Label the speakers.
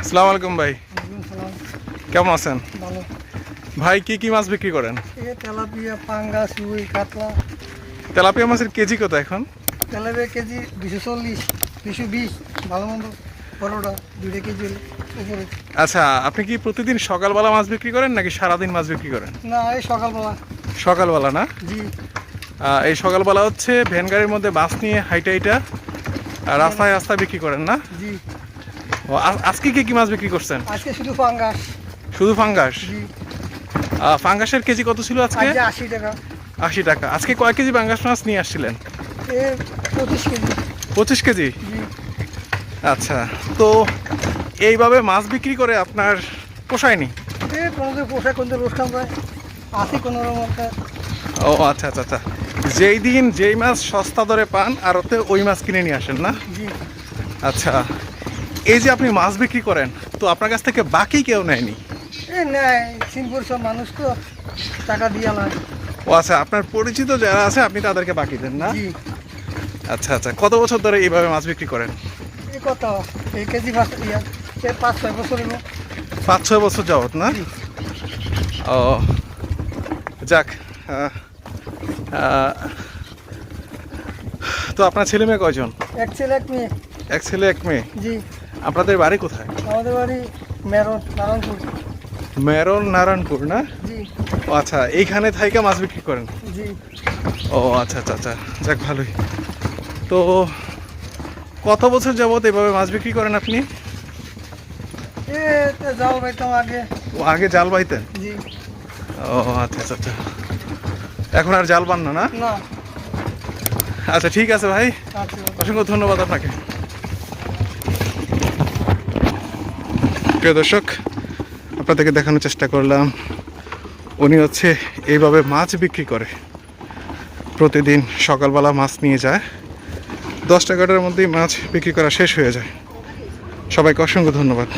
Speaker 1: আসসালামু আলাইকুম ভাই। কেমন আছেন?
Speaker 2: ভালো।
Speaker 1: ভাই কি কি মাছ বিক্রি করেন?
Speaker 2: এই তেলাপিয়া পাঙ্গাস রুই কাতলা।
Speaker 1: তেলাপিয়া মাছের কেজি কত এখন?
Speaker 2: তেলাপিয়া কেজি দুশো চল্লিশ দুশো বিশ ভালো মন্দ। বড়োটা দুইটা কেজি উপরে
Speaker 1: আচ্ছা আপনি কি প্রতিদিন সকালবেলা মাছ বিক্রি করেন নাকি সারাদিন মাছ বিক্রি করেন?
Speaker 2: না এই সকালবেলা।
Speaker 1: সকালবেলা না?
Speaker 2: জি।
Speaker 1: এই সকালবেলা হচ্ছে ভ্যান গাড়ির মধ্যে বাস নিয়ে হাইটা হাইটা আর রাস্তায় রাস্তায় বিক্রি করেন না?
Speaker 2: জি।
Speaker 1: ও, আজকে কি কি মাছ বিক্রি করছেন?
Speaker 2: আজকে শুধু পাঙ্গাস
Speaker 1: শুধু ফাঙ্গাস? ফাঙ্গাসের কেজি কত ছিল আজকে?
Speaker 2: আজকে আশি টাকা।
Speaker 1: আশি টাকা। আজকে কয় কেজি ফাঙ্গাস মাছ নিয়ে আসছিলেন?
Speaker 2: এ পঁচিশ কেজি।
Speaker 1: পঁচিশ কেজি? আচ্ছা তো এইভাবে মাছ বিক্রি করে আপনার পোষায়নি?
Speaker 2: এ কোনো রোস্টাম পায় আসি কোনো রকম
Speaker 1: ও আচ্ছা আচ্ছা আচ্ছা। যেই দিন যেই মাছ সস্তা দরে পান আর ওতে ওই মাছ কিনে নিয়ে আসেন না?
Speaker 2: জি।
Speaker 1: আচ্ছা এই যে আপনি মাছ বিক্রি করেন তো আপনার কাছ থেকে বাকি কেউ নেয়নি?
Speaker 2: এ নেয় সিনপুর সব মানুষ তো টাকা দিয়া না
Speaker 1: ও আচ্ছা আপনার পরিচিত যারা আছে আপনি তাদেরকে বাকি দেন না? আচ্ছা আচ্ছা কত বছর ধরে এইভাবে মাছ বিক্রি করেন?
Speaker 2: কত এই কেজি পাঁচ পাঁচ ছয় বছর
Speaker 1: পাঁচ ছয় বছর যাবত না। ও যাক তো আপনার ছেলে মেয়ে কয়জন?
Speaker 2: এক ছেলে এক মেয়ে।
Speaker 1: এক ছেলে এক মেয়ে?
Speaker 2: জি।
Speaker 1: আপনাদের বাড়ি কোথায়?
Speaker 2: আমাদের বাড়ি মেরন নারায়ণপুর।
Speaker 1: মেরল নারায়ণপুর না?
Speaker 2: জি।
Speaker 1: ও আচ্ছা এইখানে থাইকা মাছ বিক্রি করেন?
Speaker 2: জি।
Speaker 1: ও আচ্ছা আচ্ছা আচ্ছা যাক ভালোই। তো কত বছর যাবত এভাবে মাছ বিক্রি করেন আপনি?
Speaker 2: এ তো যাও আগে।
Speaker 1: ও আগে জাল বাইতেন?
Speaker 2: জি।
Speaker 1: ও আচ্ছা আচ্ছা আচ্ছা। এখন আর জাল বান না না?
Speaker 2: না।
Speaker 1: আচ্ছা ঠিক আছে ভাই।
Speaker 2: আচ্ছা।
Speaker 1: অসংখ্য ধন্যবাদ আপনাকে। প্রিয় দর্শক, আপনাদেরকে দেখানোর চেষ্টা করলাম। উনি হচ্ছে এইভাবে মাছ বিক্রি করে। প্রতিদিন সকালবেলা মাছ নিয়ে যায়। দশটা এগারোটার মধ্যেই মাছ বিক্রি করা শেষ হয়ে যায়। সবাইকে অসংখ্য ধন্যবাদ।